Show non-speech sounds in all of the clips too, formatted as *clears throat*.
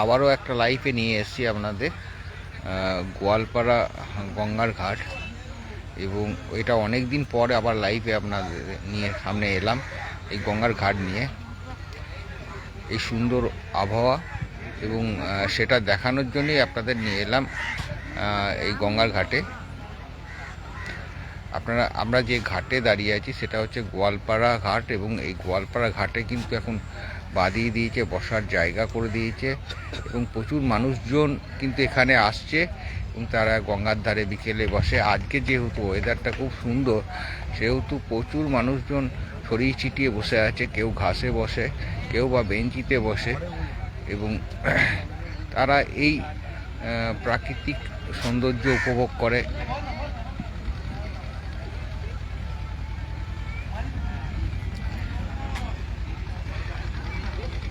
আবারও একটা লাইফে নিয়ে এসেছি আপনাদের গোয়ালপাড়া গঙ্গার ঘাট। এবং এটা অনেক দিন পরে আবার লাইভে আপনাদের নিয়ে সামনে এলাম, এই গঙ্গার ঘাট নিয়ে। এই সুন্দর আবহাওয়া এবং সেটা দেখানোর জন্যই আপনাদের নিয়ে এলাম এই গঙ্গার ঘাটে। আপনারা, আমরা যে ঘাটে দাঁড়িয়ে আছি সেটা হচ্ছে গোয়ালপাড়া ঘাট এবং এই গোয়ালপাড়া ঘাটে কিন্তু এখন বাঁধিয়ে দিয়েছে, বসার জায়গা করে দিয়েছে এবং প্রচুর মানুষজন কিন্তু এখানে আসছে এবং তারা গঙ্গার ধারে বিকেলে বসে। আজকে যেহেতু ওয়েদারটা খুব সুন্দর, সেহেতু প্রচুর মানুষজন ছড়িয়ে ছিটিয়ে বসে আছে, কেউ ঘাসে বসে, কেউ বা বেঞ্চিতে বসে এবং তারা এই প্রাকৃতিক সৌন্দর্য উপভোগ করে।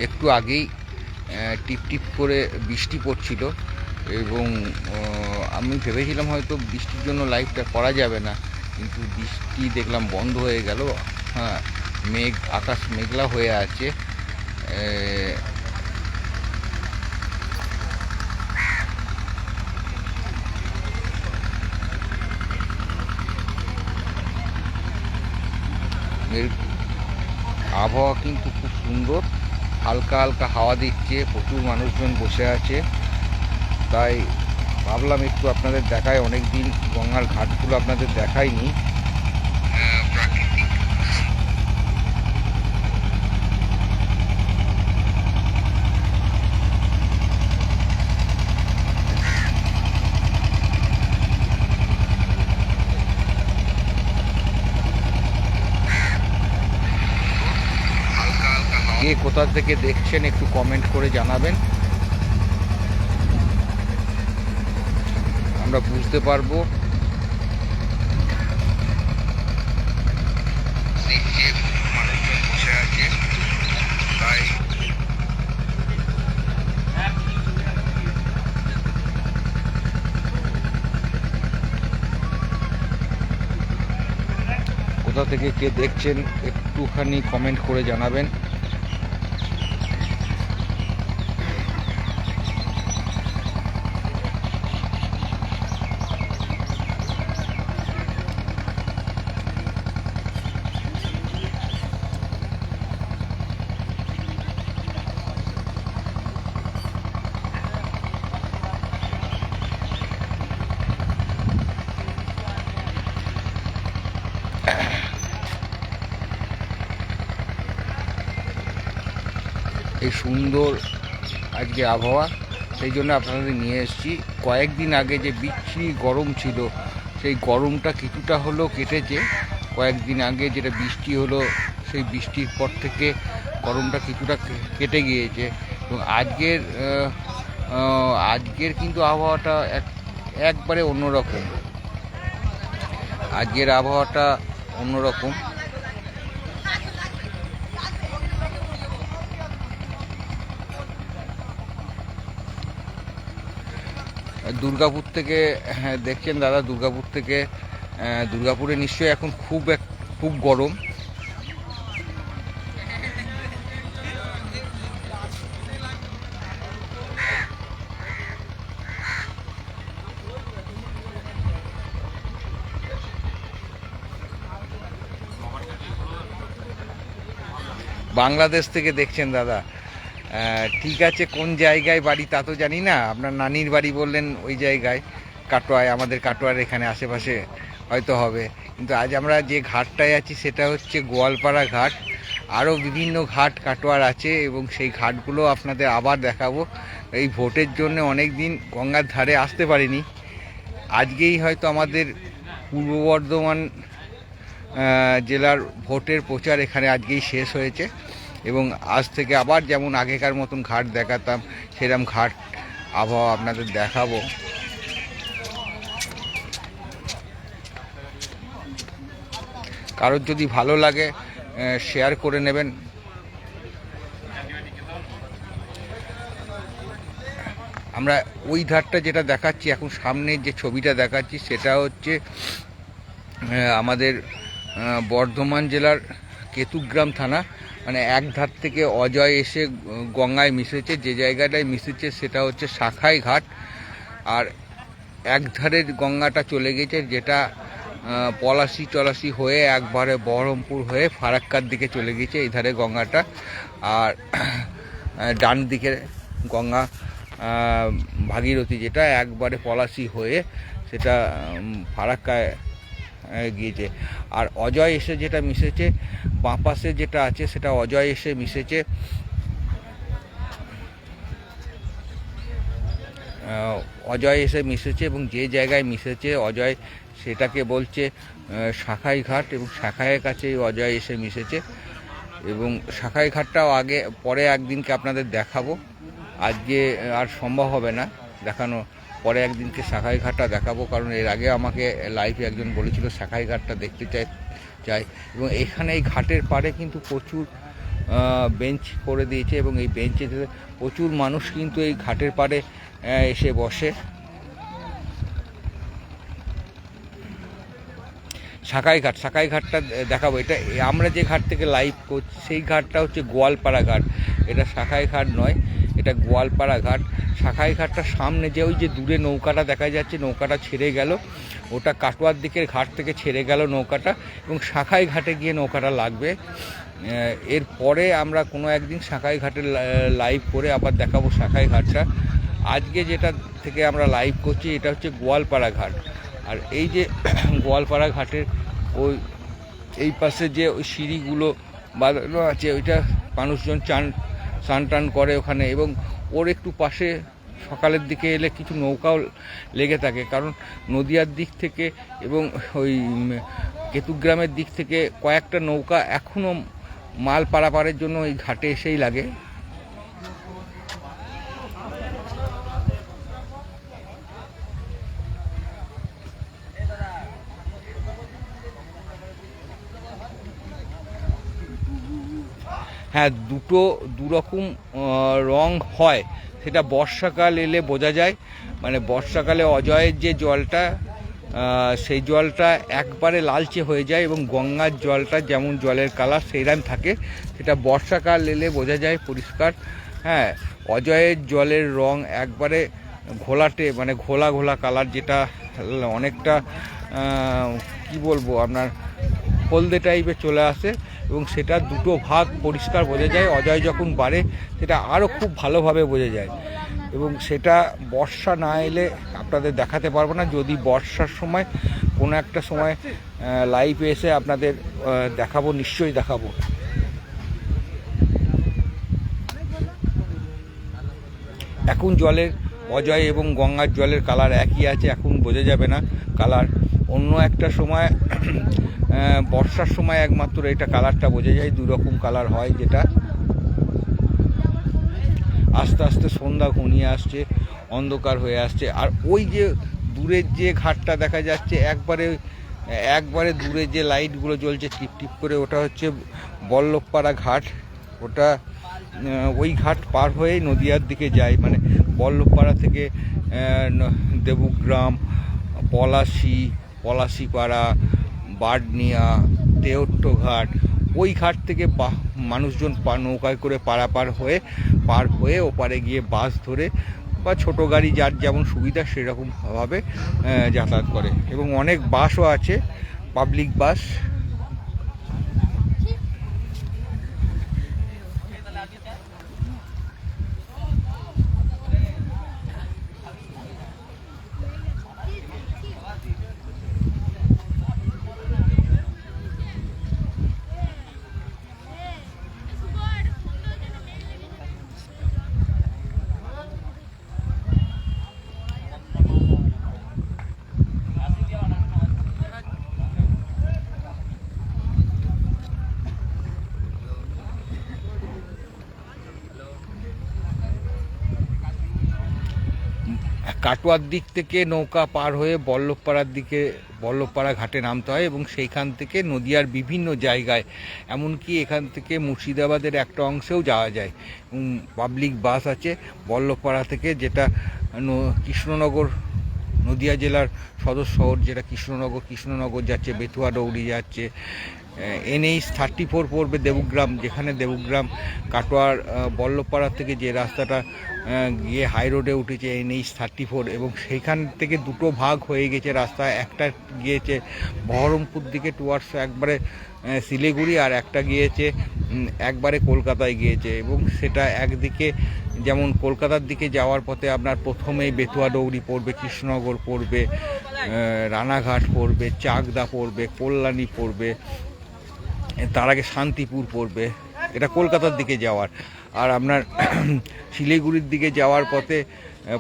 একটু আগেই আহ, টিপ টিপ করে বৃষ্টি পড়ছিল এবং আমি ভেবেছিলাম হয়তো বৃষ্টির জন্য লাইভটা করা যাবে না কিন্তু বৃষ্টি দেখলাম বন্ধ হয়ে গেল। হ্যাঁ মেঘ আকাশ মেঘলা হয়ে আছে। আবহাওয়া কিন্তু খুব সুন্দর। হালকা হালকা হাওয়া দিচ্ছে, প্রচুর মানুষজন বসে আছে। তাই ভাবলাম একটু আপনাদের দেখায় অনেক দিন গঙ্গার ঘাটগুলো আপনাদের দেখাইনি। কে কোথা থেকে দেখছেন একটু কমেন্ট করে জানাবেন। আমরা বুঝতে পারব। কোথা থেকে কে দেখছেন একটুখানি কমেন্ট করে জানাবেন এই সুন্দর আজকে আবহাওয়া। সেই জন্য আপনাদের নিয়ে এসেছি। কয়েকদিন আগে যে বিচ্ছিরি গরম ছিল, সেই গরমটা কিছুটা হলেও কেটেছে। কয়েকদিন আগে যেটা বৃষ্টি হলো, সেই বৃষ্টির পর থেকে গরমটা কিছুটা কেটে গিয়েছে। এবং আজকের আজকের কিন্তু আবহাওয়াটা এক, একবারে অন্যরকম। আজকের আবহাওয়াটা অন্যরকম। দুর্গাপুর থেকে হ্যাঁ দেখছেন দাদা, দুর্গাপুর থেকে দুর্গাপুরে নিশ্চয়ই এখন খুব এক, খুব গরম। বাংলাদেশ থেকে দেখছেন দাদা ঠিক আছে, কোন জায়গায় বাড়ি তা তো জানি না। আপনার নানির বাড়ি বললেন ওই জায়গায়, কাটোয়ায়, আমাদের কাটোয়ার এখানে আশেপাশে হয়তো হবে। কিন্তু আজ আমরা যে ঘাটটায় আছি, সেটা হচ্ছে গোয়ালপাড়া ঘাট। আরও বিভিন্ন ঘাট কাটোয়ার আছে এবং সেই ঘাটগুলো আপনাদের আবার দেখাবো। এই ভোটের জন্য অনেক দিন গঙ্গার ধারে আসতে পারিনি। আজকেই হয়তো আমাদের পূর্ব বর্ধমান জেলার ভোটের প্রচার এখানে আজকেই শেষ হয়েছে। এবং আজ থেকে আবার যেমন আগেকার মতন ঘাট দেখাতাম সেরকম ঘাট আবহাওয়া আপনাদের দেখাবো। কারোর যদি ভালো লাগে শেয়ার করে নেবেন। আমরা ওই ধারটা যেটা দেখাচ্ছি, এখন সামনের যে ছবিটা দেখাচ্ছি, সেটা হচ্ছে আমাদের বর্ধমান জেলার কেতুগ্রাম থানা। মানে এক ধার থেকে অজয় এসে গঙ্গায় মিশেছে, যে জায়গাটায় মিশেছে সেটা হচ্ছে শাখাই ঘাট। আর এক ধারের গঙ্গাটা চলে গেছে, যেটা পলাশি টলাশি হয়ে একবারে বহরমপুর হয়ে ফারাক্কার দিকে চলে গেছে এই ধারে গঙ্গাটা। আর ডান দিকে গঙ্গা ভাগীরথী যেটা একবারে পলাশি হয়ে সেটা ফারাক্কায় গিয়েছে। আর অজয় এসে যেটা মিশেছে, বাঁ পাশে যেটা আছে সেটা অজয় এসে মিশেছে। অজয় এসে মিশেছে এবং যে জায়গায় মিশেছে অজয়, সেটাকে বলছে শাখাই ঘাট এবং শাখাইয়ের কাছে অজয় এসে মিশেছে। এবং শাখাই ঘাটটাও আগে, পরে একদিনকে আপনাদের দেখাবো। আজকে আর সম্ভব হবে না দেখানো। পরে একদিনকে শাখাই ঘাটটা দেখাবো, কারণ এর আগে আমাকে লাইভে একজন বলেছিল শাখাই ঘাটটা দেখতে চাই চাই। এবং এখানে এই ঘাটের পাড়ে কিন্তু প্রচুর বেঞ্চ করে দিয়েছে এবং এই বেঞ্চে প্রচুর মানুষ কিন্তু এই ঘাটের পাড়ে এসে বসে। সাকাই ঘাট সাকাই ঘাটটা দেখাবো। এটা আমরা যে ঘাট থেকে লাইভ করছি, সেই ঘাটটা হচ্ছে গোয়ালপাড়া ঘাট। এটা শাখাই ঘাট নয় এটা গোয়ালপাড়া ঘাট। শাখাই ঘাটটার সামনে যে ওই যে দূরে নৌকাটা দেখা যাচ্ছে, নৌকাটা ছেড়ে গেল। ওটা কাটোয়ার দিকের ঘাট থেকে ছেড়ে গেল নৌকাটা এবং শাখাই ঘাটে গিয়ে নৌকাটা লাগবে। এরপরে আমরা কোনো একদিন শাখাই ঘাটে লাইভ করে আবার দেখাবো শাখাই ঘাটটা। আজকে যেটা থেকে আমরা লাইভ করছি, এটা হচ্ছে গোয়ালপাড়া ঘাট। আর এই যে *clears throat* গোয়ালপাড়া ঘাটের ওই, এই পাশে যে ওই সিঁড়িগুলো বাঁধানো আছে, ওইটা মানুষজন চান স্নান টান করে ওখানে এবং ওর একটু পাশে সকালের দিকে এলে কিছু নৌকাও লেগে থাকে। কারণ নদিয়ার দিক থেকে এবং ওই কেতুগ্রামের দিক থেকে কয়েকটা নৌকা এখনও মাল পারাপারের জন্য ওই ঘাটে এসেই লাগে। হ্যাঁ দুটো দুরকম রং হয়। সেটা বর্ষাকাল এলে বোঝা যায়। মানে বর্ষাকালে অজয়ের যে জলটা সেই জলটা একবারে লালচে হয়ে যায় এবং গঙ্গার জলটা যেমন জলের কালার সেইরাম থাকে, সেটা বর্ষাকাল এলে বোঝা যায় পরিষ্কার। হ্যাঁ অজয়ের জলের রং একবারে ঘোলাটে মানে ঘোলা ঘোলা কালার যেটা অনেকটা কি বলব আপনার হলদে টাইপের চলে আসে এবং সেটা দুটো ভাগ পরিষ্কার বোঝা যায়, অজয় যখন বাড়ে সেটা আরও খুব ভালোভাবে বোঝা যায়। এবং সেটা বর্ষা না এলে আপনাদের দেখাতে পারব না, যদি বর্ষার সময় কোনো একটা সময় লাইভে এসে আপনাদের দেখাবো, নিশ্চয়ই দেখাবো। এখন জলের, অজয় এবং গঙ্গার জলের কালার একই আছে, এখন বোঝা যাবে না কালার অন্য একটা সময় বর্ষার সময় একমাত্র এটা কালারটা বোঝা যায় দু রকম কালার হয় যেটা। আস্তে আস্তে সন্ধ্যা ঘনিয়ে আসছে, অন্ধকার হয়ে আসছে। আর ওই যে দূরের যে ঘাটটা দেখা যাচ্ছে, একবারে একবারে দূরে যে লাইটগুলো জ্বলছে, টিপ টিপ করে, ওটা হচ্ছে বল্লভপাড়া ঘাট। ওটা ওই ঘাট পার হয়েই নদিয়ার দিকে যায়। মানে বল্লভপাড়া থেকে দেবগ্রাম, পলাশি, পলাশিপাড়া বাডনিয়া তেহট্ট ঘাট ওই ঘাট থেকে মানুষজন নৌকায় করে পারাপার হয়ে, পার হয়ে ওপারে গিয়ে বাস ধরে বা ছোট গাড়ি যার যেমন সুবিধা সেরকমভাবে যাতায়াত করে। এবং অনেক বাসও আছে পাবলিক বাস কাটোয়ার দিক থেকে নৌকা পার হয়ে বল্লভপাড়ার দিকে, বল্লভপাড়া ঘাটে নামতে হয় এবং সেইখান থেকে নদিয়ার বিভিন্ন জায়গায়, এমনকি এখান থেকে মুর্শিদাবাদের একটা অংশেও যাওয়া যায়। পাবলিক বাস আছে, বল্লভপাড়া থেকে যেটা কৃষ্ণনগর, নদিয়া জেলার সদর শহর, যেটা কৃষ্ণনগর কৃষ্ণনগর যাচ্ছে বেতুয়া ডৌড়ি যাচ্ছে এনএইচ থার্টি ফোর পড়বে দেবগ্রাম, যেখানে দেবগ্রাম কাটোয়ার বল্লভপাড়া থেকে যে রাস্তাটা গিয়ে হাই রোডে উঠেছে এনএইচ থার্টি ফোর এবং সেইখান থেকে দুটো ভাগ হয়ে গেছে রাস্তা, একটা গিয়েছে বহরমপুর দিকে টুয়ার্স একবারে শিলিগুড়ি আর একটা গিয়েছে একবারে কলকাতায় গিয়েছে এবং সেটা একদিকে যেমন কলকাতার দিকে যাওয়ার পথে আপনার প্রথমেই বেতুয়া ডৌড়ি পড়বে, কৃষ্ণনগর পড়বে রানাঘাট পড়বে, চাকদা পড়বে, কল্যাণী পড়বে তার আগে শান্তিপুর পড়বে। এটা কলকাতার দিকে যাওয়ার। আর আপনার *clears throat* শিলিগুড়ির দিকে যাওয়ার পথে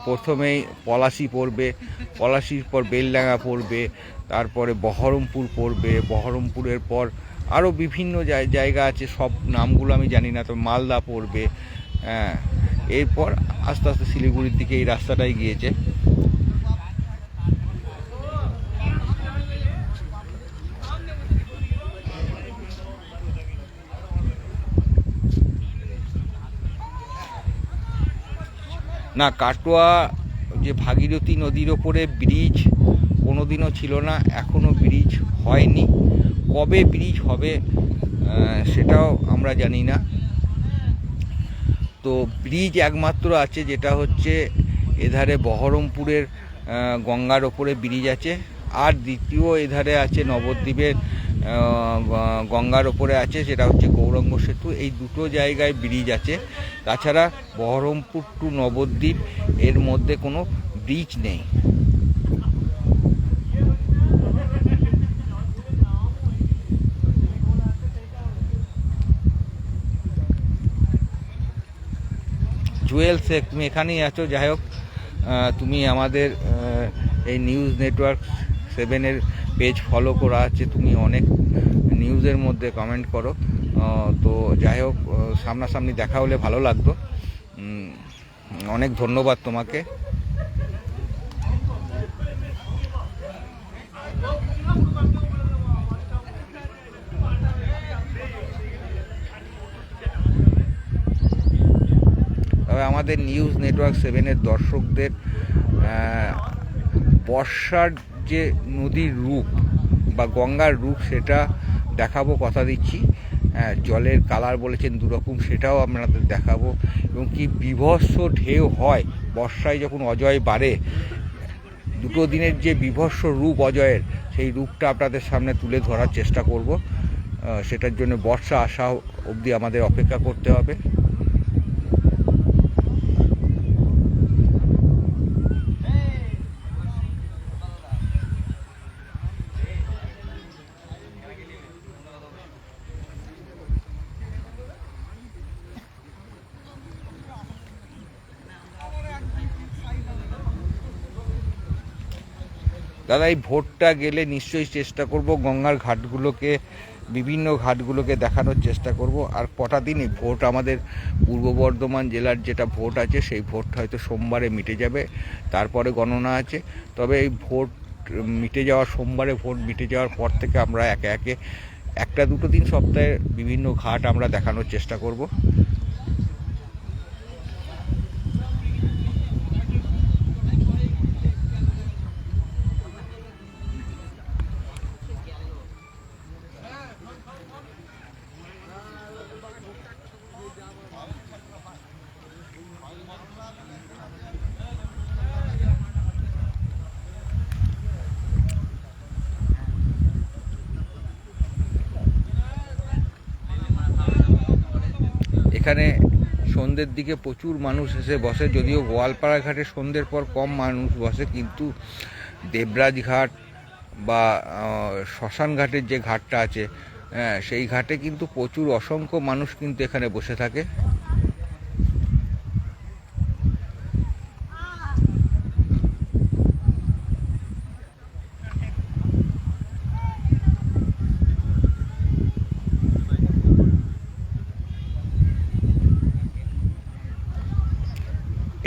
প্রথমেই পলাশি পড়বে। পলাশির পর বেলডাঙ্গা পড়বে। তারপরে বহরমপুর পড়বে। বহরমপুরের পর আরও বিভিন্ন জায়- জায়গা আছে। সব নামগুলো আমি জানি না, তো মালদা পড়বে। হ্যাঁ এরপর আস্তে আস্তে শিলিগুড়ির দিকে এই রাস্তাটাই গিয়েছে। না, কাটোয়া যে ভাগীরথী নদীর ওপরে ব্রিজ কোনোদিনও ছিল না এখনও ব্রিজ হয়নি। কবে ব্রিজ হবে সেটাও আমরা জানি না। তো ব্রিজ একমাত্র আছে যেটা হচ্ছে এধারে বহরমপুরের গঙ্গার ওপরে ব্রিজ আছে। আর দ্বিতীয় এধারে আছে নবদ্বীপের গঙ্গার ওপরে আছে যেটা হচ্ছে গৌরঙ্গ সেতু। এই দুটো জায়গায় ব্রিজ আছে। তাছাড়া বহরমপুর টু নবদ্বীপ, এর মধ্যে কোনো ব্রিজ নেই। জুয়েল তুমি এখানেই আছো? যাই হোক তুমি আমাদের এই নিউজ নেটওয়ার্ক সেভেনের পেজ ফলো করা আছে, তুমি অনেক নিউজের মধ্যে কমেন্ট করো। তো যাই হোক সামনাসামনি দেখা হলে ভালো লাগতো। অনেক ধন্যবাদ তোমাকে। তবে আমাদের নিউজ নেটওয়ার্ক সেভেনের দর্শকদের বর্ষার যে নদীর রূপ বা গঙ্গার রূপ সেটা দেখাবো কথা দিচ্ছি। হ্যাঁ, জলের কালার বলেছেন দুরকম সেটাও আপনাদের দেখাবো। এবং কি বিভৎস ঢেউ হয় বর্ষায় যখন অজয় বাড়ে দুটো দিনের যে বিভৎস রূপ অজয়ের সেই রূপটা আপনাদের সামনে তুলে ধরার চেষ্টা করব। সেটার জন্য বর্ষা আসা অবধি আমাদের অপেক্ষা করতে হবে। দাদা, এই ভোটটা গেলে নিশ্চয়ই চেষ্টা করব, গঙ্গার ঘাটগুলোকে, বিভিন্ন ঘাটগুলোকে দেখানোর চেষ্টা করব। আর কটা দিনই ভোট আমাদের পূর্ব বর্ধমান জেলার যেটা ভোট আছে, সেই ভোট হয়তো সোমবারে মিটে যাবে, তারপরে গণনা আছে। তবে এই ভোট মিটে যাওয়া, সোমবারে ভোট মিটে যাওয়ার পর থেকে আমরা একে একে একটা দুটো দিন সপ্তাহে বিভিন্ন ঘাট আমরা দেখানোর চেষ্টা করব। এখানে সন্ধ্যের দিকে প্রচুর মানুষ এসে বসে, যদিও গোয়ালপাড়া ঘাটে সন্ধ্যের পর কম মানুষ বসে, কিন্তু দেবরাজ ঘাট বা শ্মশান ঘাটের যে ঘাটটা আছে হ্যাঁ সেই ঘাটে কিন্তু প্রচুর অসংখ্য মানুষ কিন্তু এখানে বসে থাকে।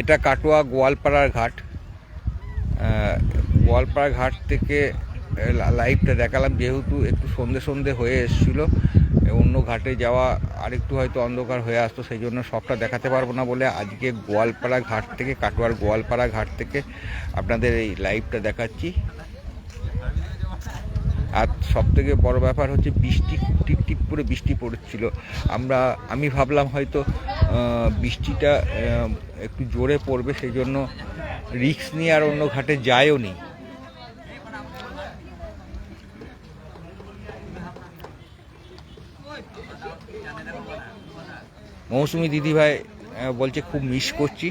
এটা কাটোয়া গোয়ালপাড়ার ঘাট। গোয়ালপাড়া ঘাট থেকে লাইভটা দেখালাম, যেহেতু একটু সন্ধে সন্ধে হয়ে এসেছিল অন্য ঘাটে যাওয়া আরেকটু হয়তো অন্ধকার হয়ে আসতো, সেই জন্য সবটা দেখাতে পারব না বলে আজকে গোয়ালপাড়া ঘাট থেকে, কাটোয়ার গোয়ালপাড়া ঘাট থেকে আপনাদের এই লাইভটা দেখাচ্ছি। আর সব থেকে বড় ব্যাপার হচ্ছে বৃষ্টি, টিপ টিপ করে বৃষ্টি পড়ছিল। আমরা, আমি ভাবলাম হয়তো বৃষ্টিটা একটু জোরে পড়বে সেই জন্য রিক্স নিয়ে আর অন্য ঘাটে যায়ও নি। মৌসুমি দিদিভাই বলছে খুব মিস করছি।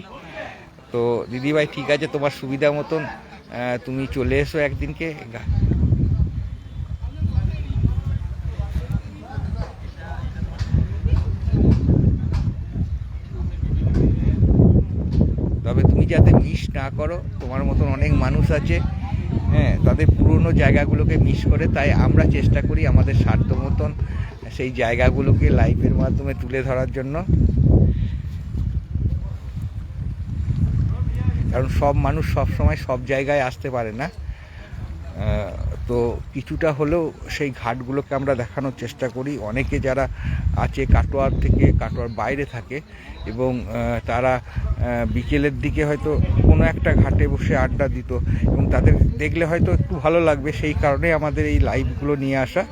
তো দিদিভাই, ঠিক আছে, তোমার সুবিধা মতন তুমি চলে এসো একদিনকে গা- তবে তুমি যাতে মিস না করো, তোমার মতন অনেক মানুষ আছে হ্যাঁ তাদের পুরনো জায়গাগুলোকে মিস করে, তাই আমরা চেষ্টা করি আমাদের স্বার্থ মতন সেই জায়গাগুলোকে লাইফের মাধ্যমে তুলে ধরার জন্য। কারণ সব মানুষ সব সময় সব জায়গায় আসতে পারে না। তো কিছুটা হলেও সেই ঘাটগুলোকে আমরা দেখানোর চেষ্টা করি। অনেকে যারা আছে কাটোয়ার থেকে, কাটোয়ার বাইরে থাকে এবং তারা বিকেলের দিকে হয়তো কোনো একটা ঘাটে বসে আড্ডা দিত এবং তাদের দেখলে হয়তো একটু ভালো লাগবে। সেই কারণে আমাদের এই লাইভগুলো নিয়ে আসা।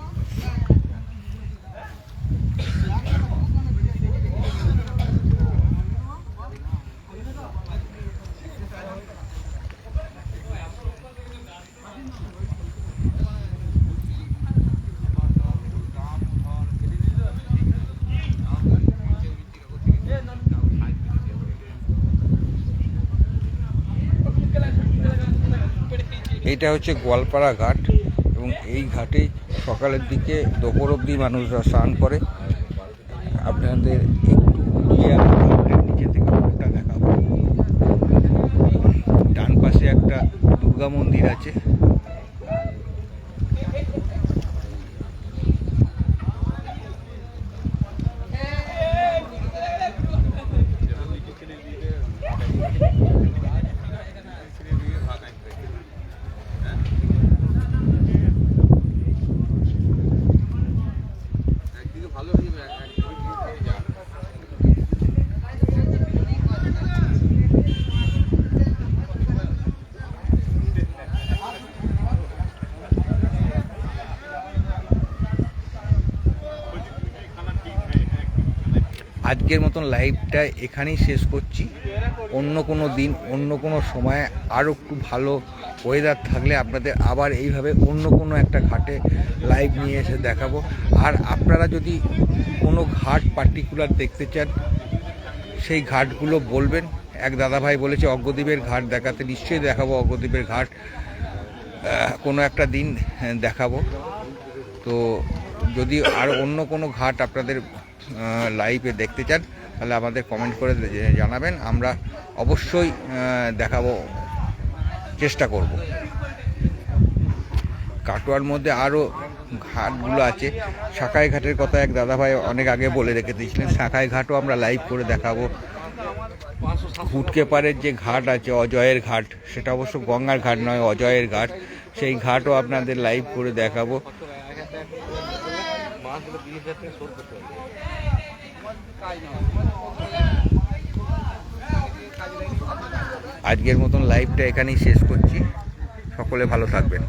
এইটা হচ্ছে গোয়ালপাড়া ঘাট এবং এই ঘাটে সকালের দিকে দোপর অবধি মানুষরা স্নান করে। আপনাদের একটু উঠিয়ে আমি ঘাটের নিচে থেকে ঘাটটা দেখাবো ডান পাশে একটা দুর্গা মন্দির আছে আজকের মতন লাইভটা এখানেই শেষ করছি। অন্য কোনো দিন, অন্য কোনো সময় আরও একটু ভালো ওয়েদার থাকলে আপনাদের আবার এইভাবে অন্য কোনো একটা ঘাটে লাইভ নিয়ে এসে দেখাবো। আর আপনারা যদি কোনো ঘাট পার্টিকুলার দেখতে চান, সেই ঘাটগুলো বলবেন। এক দাদাভাই বলেছে, অগ্রদ্বীপের ঘাট দেখাতে নিশ্চয়ই দেখাবো, অগ্রদ্বীপের ঘাট কোনো একটা দিন দেখাবো। তো যদি আর অন্য কোনো ঘাট আপনাদের লাইভে দেখতে চান, তাহলে আমাদের কমেন্ট করে জানাবেন। আমরা অবশ্যই দেখাবো, চেষ্টা করব। কাটোয়ার মধ্যে আরও ঘাটগুলো আছে। শাখাই ঘাটের কথা এক দাদাভাই অনেক আগে বলে রেখে দিয়েছিলেন। শাখাই ঘাটও আমরা লাইভ করে দেখাবো। হুটকেপারের যে ঘাট আছে, অজয়ের ঘাট, সেটা অবশ্য গঙ্গার ঘাট নয়, অজয়ের ঘাট। সেই ঘাটও আপনাদের লাইভ করে দেখাবো। আজকের মতন লাইভটা এখানেই শেষ করছি। সকলে ভালো থাকবেন।